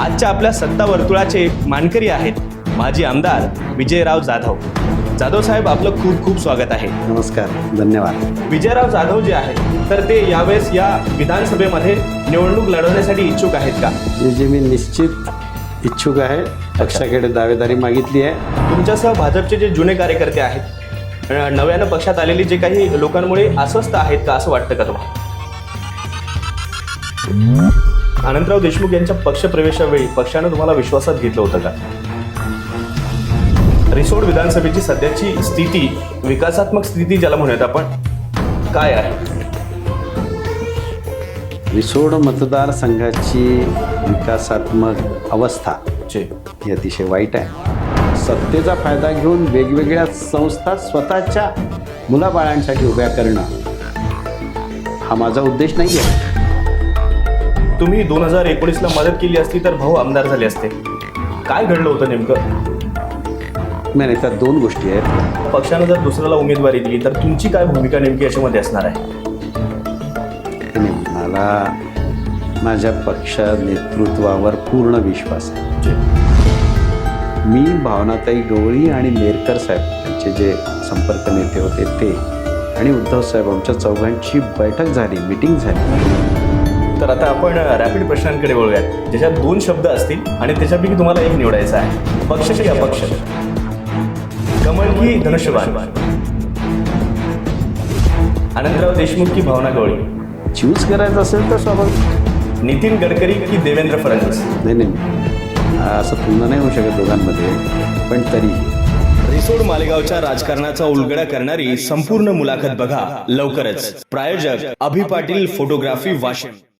आजच्या आपल्या सत्ता वर्तुळाचे मानकरी आहेत माजी आमदार विजयराव जाधव. जाधव साहेब आपलं खूप खूप स्वागत आहे. नमस्कार धन्यवाद. विजयराव जाधव जे आहेत तर ते यावेळेस या विधानसभेमध्ये निवडणूक लढवण्यासाठी इच्छुक आहेत का? जे जे मी निश्चित इच्छुक आहे पक्षाकडे दावेदारी मागितली आहे. तुमच्यासह भाजपचे जे जुने कार्यकर्ते आहेत नव्यानं पक्षात आलेले जे काही लोकांमुळे अस्वस्थ आहेत का असं वाटतं का तुम्हाला? अनंतराव देशमुख यांच्या पक्षप्रवेशावेळी पक्षानं तुम्हाला विश्वासात घेतलं होतं का? रिसोड विधानसभेची सध्याची स्थिती विकासात्मक स्थिती ज्याला म्हणूयात आपण काय आहे? रिसोड मतदारसंघाची विकासात्मक अवस्था जे. ही अतिशय वाईट आहे. सत्तेचा फायदा घेऊन वेगवेगळ्या संस्था स्वतःच्या मुलाबाळांसाठी उभ्या करणं हा माझा उद्देश नाही आहे तुम्ही दोन हजार एकोणीसला मदत केली असती तर भाऊ आमदार झाले असते. काय घडलं होतं नेमकं? नाही नाही त्यात दोन गोष्टी आहेत. पक्षानं जर दुसऱ्याला उमेदवारी दिली तर तुमची काय भूमिका नेमकी याच्यामध्ये असणार आहे? आणि मला माझ्या पक्ष नेतृत्वावर पूर्ण विश्वास आहे. मी भावनाताई गवळी आणि नेरकर साहेब यांचे जे संपर्क नेते होते ते आणि उद्धव साहेब आमच्या चौघांची बैठक झाली मिटिंग झाली. तर आता आपण रॅपिड प्रश्नांकडे वळूयात. ज्याच्यात दोन शब्द असतील आणि त्याच्यापैकी तुम्हाला एक निवडायचा आहे. पक्ष की अपक्ष कमल की धनुष्यबाण? आनंदराव देशमुख की भावना गवळी? चूज करायचं असेल तर स्वाभाविक. नितीन गडकरी की देवेंद्र फडणवीस? नाही नाही. असं तुलना नाही होऊ शकत दोघांमध्ये पण तरीही रिसोड मालेगावच्या राजकारणाचा उलगडा करणारी संपूर्ण मुलाखत बघा लवकरच. प्रायोजक अभि पाटील फोटोग्राफी वाशिम.